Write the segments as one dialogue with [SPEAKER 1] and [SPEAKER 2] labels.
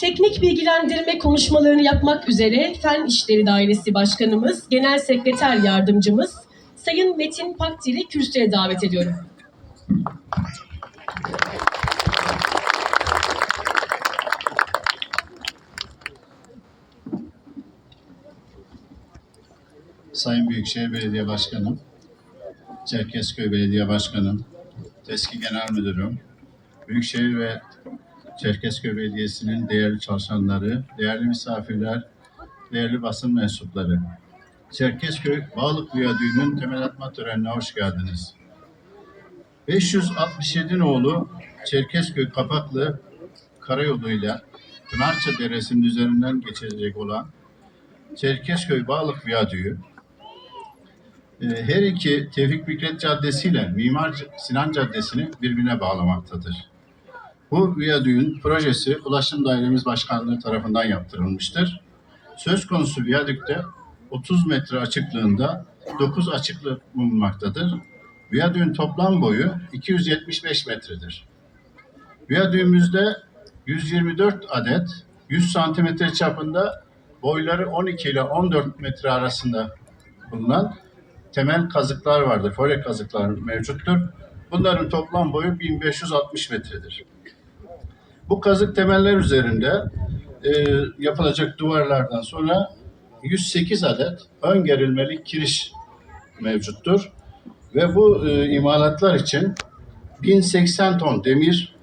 [SPEAKER 1] Teknik bilgilendirme konuşmalarını yapmak üzere Fen İşleri Dairesi Başkanımız, Genel Sekreter Yardımcımız Sayın Metin Pakdil'i kürsüye davet ediyorum.
[SPEAKER 2] Sayın Büyükşehir Belediye Başkanım, Çerkezköy Belediye Başkanım, eski Genel Müdürüm, Büyükşehir ve Çerkezköy Belediyesi'nin değerli çalışanları, değerli misafirler, değerli basın mensupları. Çerkezköy Bağlık Viyadüğü'nün temel atma törenine hoş geldiniz. 567 nolu Çerkezköy Kapaklı karayoluyla Pınarça Deresi'nin üzerinden geçecek olan Çerkezköy Bağlık Viyadüğü e, her iki Tevfik Fikret Caddesi ile Mimar Sinan Caddesi'ni birbirine bağlamaktadır. Bu viyadüğün projesi Ulaşım Dairemiz Başkanlığı tarafından yaptırılmıştır. Söz konusu viyadükte 30 metre açıklığında 9 açıklık bulunmaktadır. Viyadüğün toplam boyu 275 metredir. Viyadüğümüzde 124 adet 100 santimetre çapında boyları 12 ile 14 metre arasında bulunan temel kazıklar vardır. Fore kazıklar mevcuttur. Bunların toplam boyu 1560 metredir. Bu kazık temeller üzerinde e, yapılacak duvarlardan sonra 108 adet ön gerilmeli kiriş mevcuttur. Ve bu e, imalatlar için 1080 ton demir,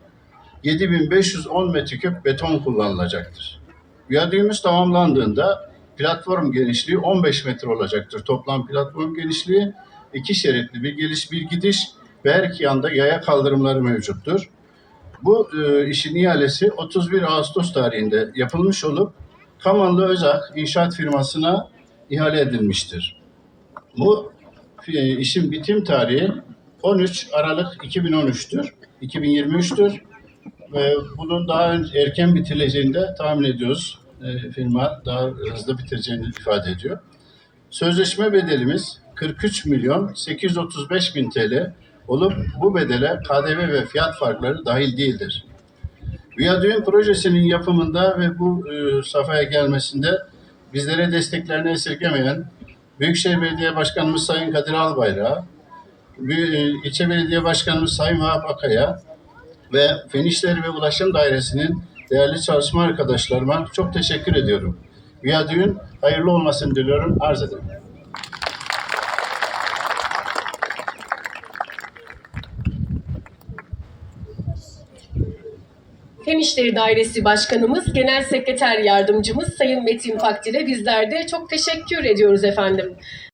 [SPEAKER 2] 7510 metreküp beton kullanılacaktır. Viyadüğümüz tamamlandığında platform genişliği 15 metre olacaktır. Toplam platform genişliği iki şeritli bir geliş bir gidiş ve her iki yanda yaya kaldırımları mevcuttur. Bu e, işin ihalesi 31 Ağustos tarihinde yapılmış olup Kamanlı Özak İnşaat firmasına ihale edilmiştir. Bu e, işin bitim tarihi 13 Aralık 2013'tür, 2023'tür. Ve bunun daha önce erken bitirileceğini de tahmin ediyoruz. E, firma daha hızlı bitireceğini ifade ediyor. Sözleşme bedelimiz 43 milyon 835 bin TL olup bu bedele KDV ve fiyat farkları dahil değildir. Viyadüğün projesinin yapımında ve bu e, safhaya gelmesinde bizlere desteklerini esirgemeyen Büyükşehir Belediye Başkanımız Sayın Kadir Albayrak'a, e, İlçe Belediye Başkanımız Sayın Vahap Akaya ve Fen ve Ulaşım Dairesi'nin değerli çalışma arkadaşlarıma çok teşekkür ediyorum. Viyadüğün hayırlı olmasını diliyorum, arz ederim.
[SPEAKER 1] Fen İşleri Dairesi Başkanımız, Genel Sekreter Yardımcımız Sayın Metin Pakdil'e bizler de çok teşekkür ediyoruz efendim.